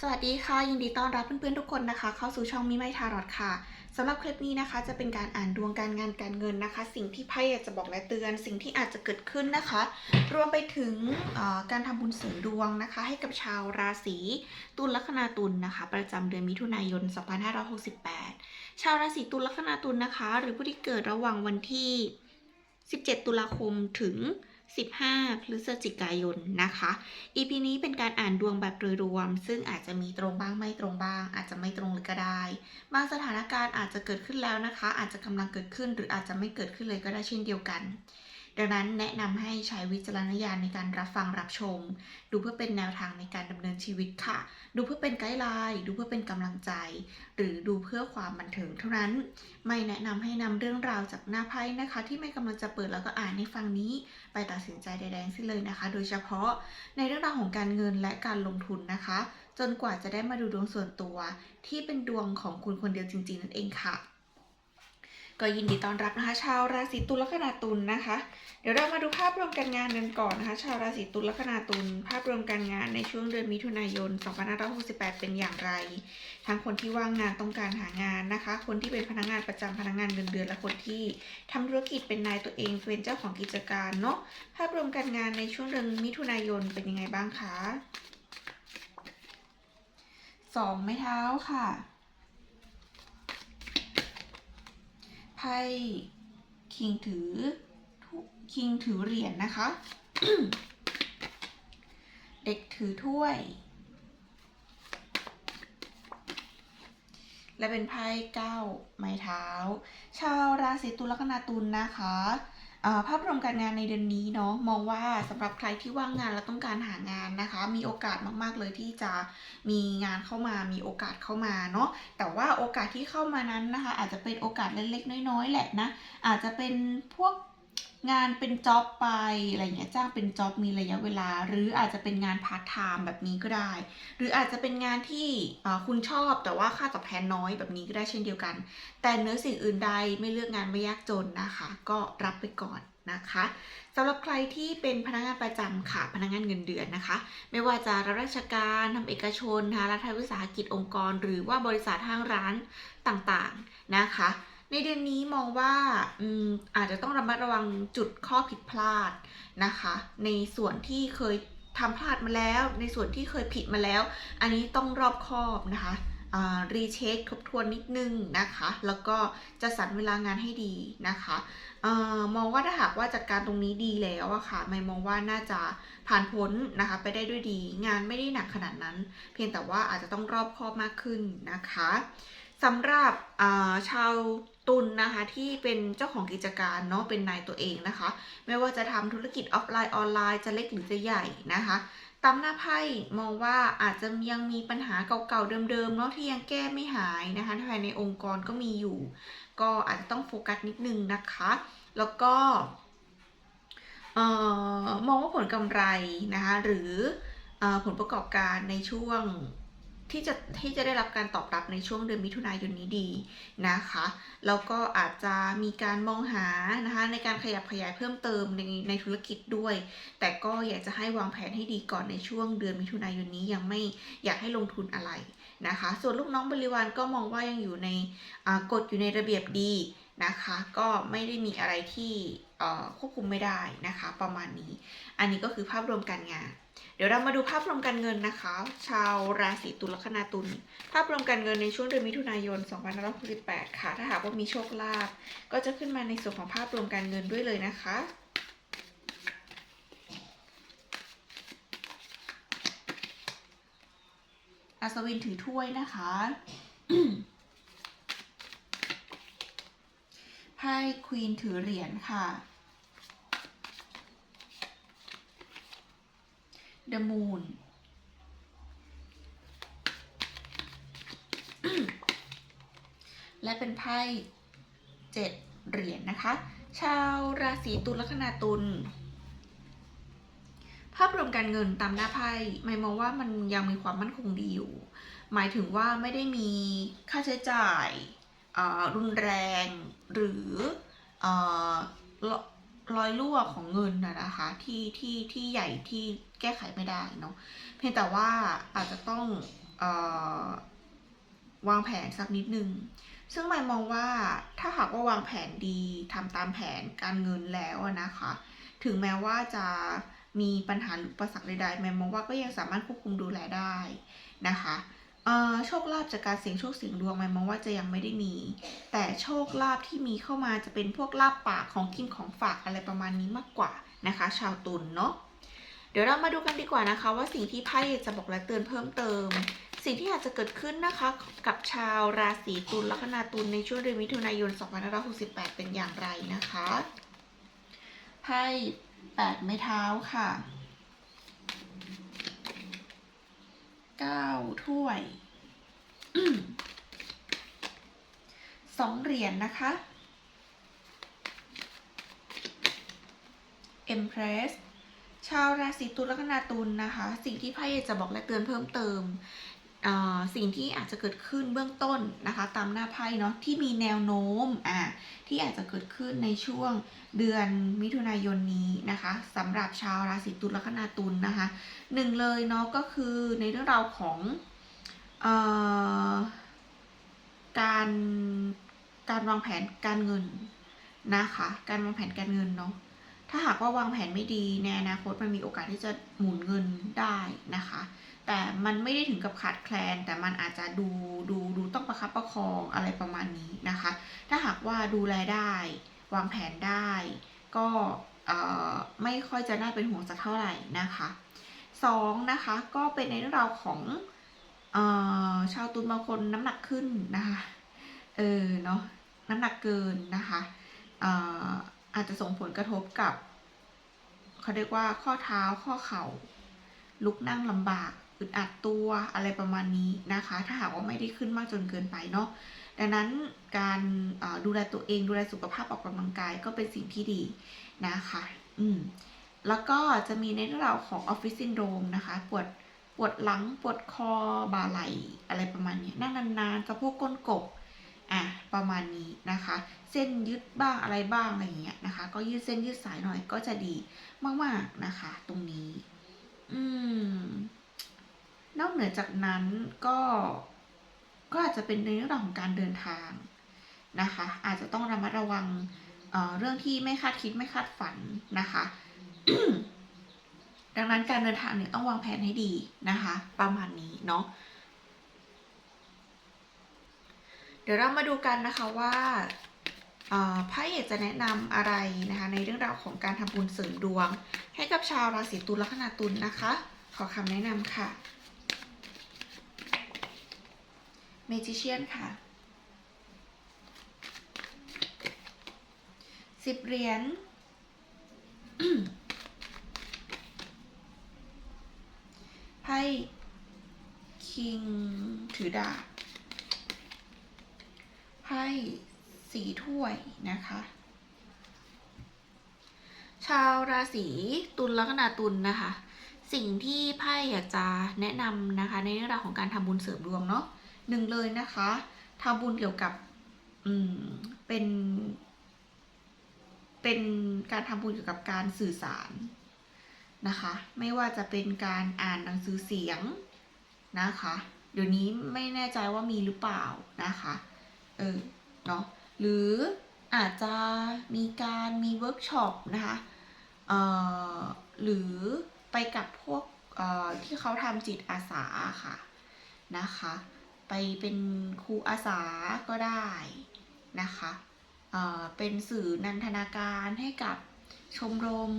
สวัสดีค่ะ ยินดีต้อนรับเพื่อนๆทุกคนนะคะ เข้าสู่ช่องมิไมทารอดค่ะสำหรับคลิปนี้นะคะ จะเป็นการอ่านดวงการงานการเงินนะคะ สิ่งที่ไพ่อยากจะบอกและเตือน สิ่งที่อาจจะเกิดขึ้นนะคะ รวมไปถึงการทำบุญเสริมดวงนะคะ ให้กับชาวราศีตุลลัคนาตุลนะคะ ประจำเดือนมิถุนายน 2568 ชาวราศีตุลลัคนาตุลนะคะ หรือผู้ที่เกิดระหว่างวันที่ 17 ตุลาคมถึง 15 พฤศจิกายนนะคะ EP นี้เป็นการอ่านดวงแบบโดยรวม ซึ่งอาจจะมีตรงบ้างไม่ตรงบ้าง อาจจะไม่ตรงเลยก็ได้ บางสถานการณ์อาจจะเกิดขึ้นแล้วนะคะ อาจจะกำลังเกิดขึ้น หรืออาจจะไม่เกิดขึ้นเลยก็ได้เช่นเดียวกัน ดังนั้นแนะนำให้ใช้วิจารณญาณในการรับฟังรับชม ดูเพื่อเป็นแนวทางในการดำเนินชีวิตค่ะ ดูเพื่อเป็นไกด์ไลน์ ดูเพื่อเป็นกำลังใจ หรือดูเพื่อความบันเทิงเท่านั้น ไม่แนะนำให้นำเรื่องราวจากหน้าไพ่นะคะ ที่ไม่กำลังจะเปิดแล้วก็อ่านในฟังนี้ ไปตัดสินใจใดๆสิ้นเลยนะคะ โดยเฉพาะในเรื่องราวของการเงินและการลงทุนนะคะ จนกว่าจะได้มาดูดวงส่วนตัว ที่เป็นดวงของคุณคนเดียวจริงๆนั่นเองค่ะ ก็ยินดีต้อนรับนะคะ ชาวราศีตุลและคนาตุลนะคะ เดี๋ยวเรามาดูภาพรวมการงานกันก่อนนะคะ ชาวราศีตุลและคนาตุลภาพรวมการงานในช่วงเดือนมิถุนายน 2568 เป็นอย่างไร ทั้งคนที่ว่างงานต้องการหางานนะคะ คนที่เป็นพนักงานประจำพนักงานเงินเดือนและคนที่ทำธุรกิจเป็นนายตัวเองเป็นเจ้าของกิจการเนาะภาพรวมการงานในช่วงเดือนมิถุนายนเป็นยังไงบ้างคะสองไม้เท้าค่ะ ไพ่คิงถือคิงถือเหรียญนะคะ เด็กถือถ้วย และเป็นไพ่เก้าไม้เท้า ชาวราศีตุลและคนาตุลนะคะ ภาพรวมการงานในเดือนนี้เนาะมองว่าสำหรับใครที่ว่างงานและต้องการหางานนะคะ มีโอกาสมากๆเลยที่จะมีงานเข้ามามีโอกาสเข้ามาเนาะแต่ว่าโอกาสที่เข้ามานั้นนะคะ อาจจะเป็นโอกาสเล็กๆน้อยๆแหละนะอาจจะเป็นพวก งานเป็นจ็อบไปอะไรเงี้ยจ้างเป็นจ็อบมีระยะเวลา หรืออาจจะเป็นงานพาร์ทไทม์แบบนี้ก็ได้ หรืออาจจะเป็นงานที่คุณชอบแต่ว่าค่าตอบแทนน้อยแบบนี้ก็ได้เช่นเดียวกัน แต่เนื้อสิ่งอื่นใดไม่เลือกงานไม่ยากจนนะคะ ก็รับไปก่อนนะคะสำหรับใครที่เป็นพนักงานประจำค่ะ พนักงานเงินเดือนนะคะ ไม่ว่าจะรับราชการทำเอกชนนะคะรัฐวิสาหกิจองค์กร หรือว่าบริษัทห้างร้านต่างๆนะคะ ในเดือนนี้มองว่าอืมอาจจะต้องระมัดระวังจุดข้อผิดพลาดนะคะ ในส่วนที่เคยทำพลาดมาแล้ว ในส่วนที่เคยผิดมาแล้ว อันนี้ต้องรอบคอบนะคะรีเช็คทบทวนนิดนึงนะคะ แล้วก็จะสรรเวลางานให้ดีนะคะออมองว่าถ้าหากว่าจัดการตรงนี้ดีแล้วอะค่ะไม่มองว่าน่าจะผ่านพ้นนะคะไปได้ด้วยดี งานไม่ได้หนักขนาดนั้น เพียงแต่ว่าอาจจะต้องรอบคอบมากขึ้นนะคะสำหรับชาว ตุลนะคะที่เป็นเจ้าของกิจการเนาะเป็นนายตัวเองนะคะ ไม่ว่าจะทำธุรกิจออฟไลน์ออนไลน์จะเล็กหรือจะใหญ่นะคะตามหน้าไพ่มองว่าอาจจะยังมีปัญหาเก่าๆเดิมๆเนาะที่ยังแก้ไม่หายนะคะภายในองค์กรก็มีอยู่ ก็อาจจะต้องโฟกัสนิดนึงนะคะ แล้วก็มองว่าผลกำไรนะคะหรืออผลประกอบการในช่วง ที่จะที่จะได้รับการตอบรับในช่วงเดือนมิถุนายนนี้ดีนะคะ แล้วก็อาจจะมีการมองหานะคะในการขยับขยายเพิ่มเติมในในธุรกิจด้วย แต่ก็อยากจะให้วางแผนให้ดีก่อนในช่วงเดือนมิถุนายนนี้ยังไม่อยากให้ลงทุนอะไรนะคะ ส่วนลูกน้องบริวารก็มองว่ายังอยู่ในกฎอยู่ในระเบียบดีนะคะ ก็ไม่ได้มีอะไรที่ควบคุมไม่ได้นะคะ ประมาณนี้ อันนี้ก็คือภาพรวมการงาน เดี๋ยวเรามาดูภาพรวมการเงินนะคะ ชาวราศีตุลลัคนาตุลภาพรวมการเงินในช่วงเดือนมิถุนายน 2568 ค่ะ ถ้าหากว่ามีโชคลาภก็จะขึ้นมาในส่วนของภาพรวมการเงินด้วยเลยนะคะอัศวินถือถ้วยนะคะไพ่ควีนถือเหรียญค่ะ The Moon และเป็นไพ่เจ็ดเหรียญนะคะ ชาวราศีตุลลัคนาตุลภาพรวมการเงินตามหน้าไพ่ไม่มองว่ามันยังมีความมั่นคงดีอยู่ หมายถึงว่าไม่ได้มีค่าใช้จ่ายรุนแรงหรืออ รอยรั่วของเงินนะนะคะที่ที่ที่ใหญ่ที่แก้ไขไม่ได้เนาะเพียงแต่ว่าอาจจะต้องออวางแผนสักนิดนึง ซึ่งหมายมองว่าถ้าหากว่าวางแผนดีทำตามแผนการเงินแล้วนะคะ ถึงแม้ว่าจะมีปัญหาหรืออุปสรรคใดๆหมายมองว่าก็ยังสามารถควบคุมดูแลได้นะคะ โชคลาภจากการเสี่ยงโชคเสี่ยงดวงหมายมองว่าจะยังไม่ได้มี แต่โชคลาภที่มีเข้ามาจะเป็นพวกลาบปากของกินของฝากอะไรประมาณนี้มากกว่านะคะ ชาวตุลเนาะเดี๋ยวเรามาดูกันดีกว่านะคะ ว่าสิ่งที่ไพ่จะบอกและเตือนเพิ่มเติม สิ่งที่อาจจะเกิดขึ้นนะคะกับชาวราศีตุลลัคนาตุลในช่วงเดือนมิถุนายน 2568 เป็นอย่างไรนะคะไพ่แปดไม้เท้าค่ะ เก้าถ้วยสองเหรียญนะคะ Empress ชาวราศีตุลลัคนาตุลนะคะ สิ่งที่ไพ่จะบอกและเตือนเพิ่มเติม สิ่งที่อาจจะเกิดขึ้นเบื้องต้นนะคะ ตามหน้าไพ่เนาะที่มีแนวโน้มอ่าที่อาจจะเกิดขึ้นในช่วงเดือนมิถุนายนนี้นะคะสำหรับชาวราศีตุลลัคนาตุลนะคะหนึ่งเลยเนาะก็คือในเรื่องราวของออการการวางแผนการเงินนะคะ การวางแผนการเงินเนาะ ถ้าหากว่าวางแผนไม่ดีในอนาคตมันมีโอกาสที่จะหมุนเงินได้นะคะ แต่มันไม่ได้ถึงกับขาดแคลน แต่มันอาจจะดูดูดูต้องประคับประคองอะไรประมาณนี้นะคะ ถ้าหากว่าดูแลได้ วางแผนได้ ก็เออไม่ค่อยจะน่าเป็นห่วงสักเท่าไหร่นะคะสองนะคะก็เป็นในเรื่องราวของเออชาวตุลบางคนน้ำหนักขึ้นนะคะ เออเนาะน้ำหนักเกินนะคะเอาจจะส่งผลกระทบกับ เขาเรียกว่าข้อเท้าข้อเข่าลุกนั่งลำบากอึดอัดตัวอะไรประมาณนี้นะคะ ถ้าหากว่าไม่ได้ขึ้นมากจนเกินไปเนาะดังนั้นการดูแลตัวเองดูแลสุขภาพออกกำลังกายก็เป็นสิ่งที่ดีนะคะ อืมแล้วก็จะมีในเรื่องราวของออฟฟิศซินโดรมนะคะ ปวดปวดหลัง ปวดคอบ่าไหล่อะไรประมาณนี้นั่งนานๆสะโพกก้นกบอะ ประมาณนี้นะคะ เส้นยึดบ้างอะไรบ้างอะไรอย่างเงี้ยนะคะ ก็ยืดเส้นยืดสายหน่อยก็จะดีมากๆนะคะ ตรงนี้ อืมนอกเหนือจากนั้นก็ก็อาจจะเป็นในเรื่องของการเดินทางนะคะ อาจจะต้องระมัดระวังเเรื่องที่ไม่คาดคิดไม่คาดฝันนะคะ ดังนั้นการเดินทางเนี่ยต้องวางแผนให้ดีนะคะ ประมาณนี้เนาะ เดี๋ยวเรามาดูกันนะคะว่าไพ่อยากจะแนะนำอะไรนะคะในเรื่องราวของการทำบุญเสริมดวง ให้กับชาวราศีตุลลัคนาตุลนะคะ ขอคำแนะนำค่ะเมจิเชียนค่ะสิบเหรียญไพ่คิงถือดาบ ไพ่สีถ้วยนะคะ ชาวราศีตุลลัคนาตุลนะคะ สิ่งที่ไพ่อยากจะแนะนำนะคะ ในเรื่องราวของการทำบุญเสริมดวงเนาะหนึ่งเลยนะคะทำบุญเกี่ยวกับอืมเป็น เป็นการทำบุญเกี่ยวกับการสื่อสารนะคะ ไม่ว่าจะเป็นการอ่านหนังสือเสียงนะคะ เดี๋ยวนี้ไม่แน่ใจว่ามีหรือเปล่านะคะ เออเนาะหรืออาจจะมีการมีเวิร์กช็อปนะคะเอ่อหรือไปกับพวกเอ่อที่เขาทำจิตอาสาค่ะนะคะ ไปเป็นครูอาสาก็ได้นะคะเอ่อเป็นสื่อนันทนาการให้กับชมรม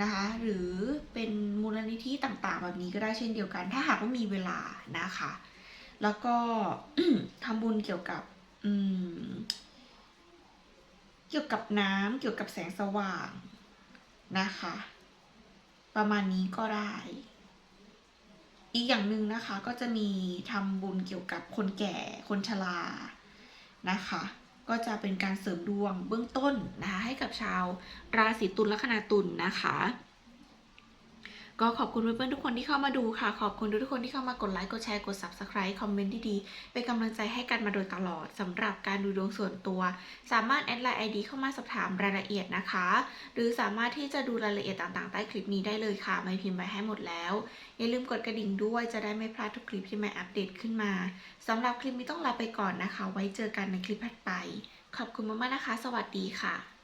นะคะหรือเป็นมูลนิธิต่างๆ แบบนี้ก็ได้เช่นเดียวกัน ถ้าหากว่ามีเวลานะคะ แล้วก็ทำบุญเกี่ยวกับ เกี่ยวกับน้ำเกี่ยวกับแสงสว่างนะคะ ประมาณนี้ก็ได้ อีกอย่างหนึ่งนะคะก็จะมีทำบุญเกี่ยวกับคนแก่คนชรานะคะ ก็จะเป็นการเสริมดวงเบื้องต้นนะคะให้กับชาวราศีตุลลัคนาตุลนะคะ ก็ขอบคุณเพื่อนๆทุกคนที่เข้ามาดูค่ะ ขอบคุณทุกคนที่เข้ามากดไลค์ กดแชร์ กด subscribe คอมเมนต์ดีๆ เป็นกำลังใจให้กันมาโดยตลอดสำหรับการดูดวงส่วนตัว สามารถแอดไลน์ ID เข้ามาสอบถามรายละเอียดนะคะ หรือสามารถที่จะดูรายละเอียดต่างๆ ใต้คลิปนี้ได้เลยค่ะ ไม่พิมพ์ไว้ให้หมดแล้ว อย่าลืมกดกระดิ่งด้วยจะได้ไม่พลาดทุกคลิปที่ไม่อัปเดตขึ้นมาสำหรับคลิปนี้ต้องลาไปก่อนนะคะ ไว้เจอกันในคลิปถัดไป ขอบคุณมากๆนะคะ สวัสดีค่ะ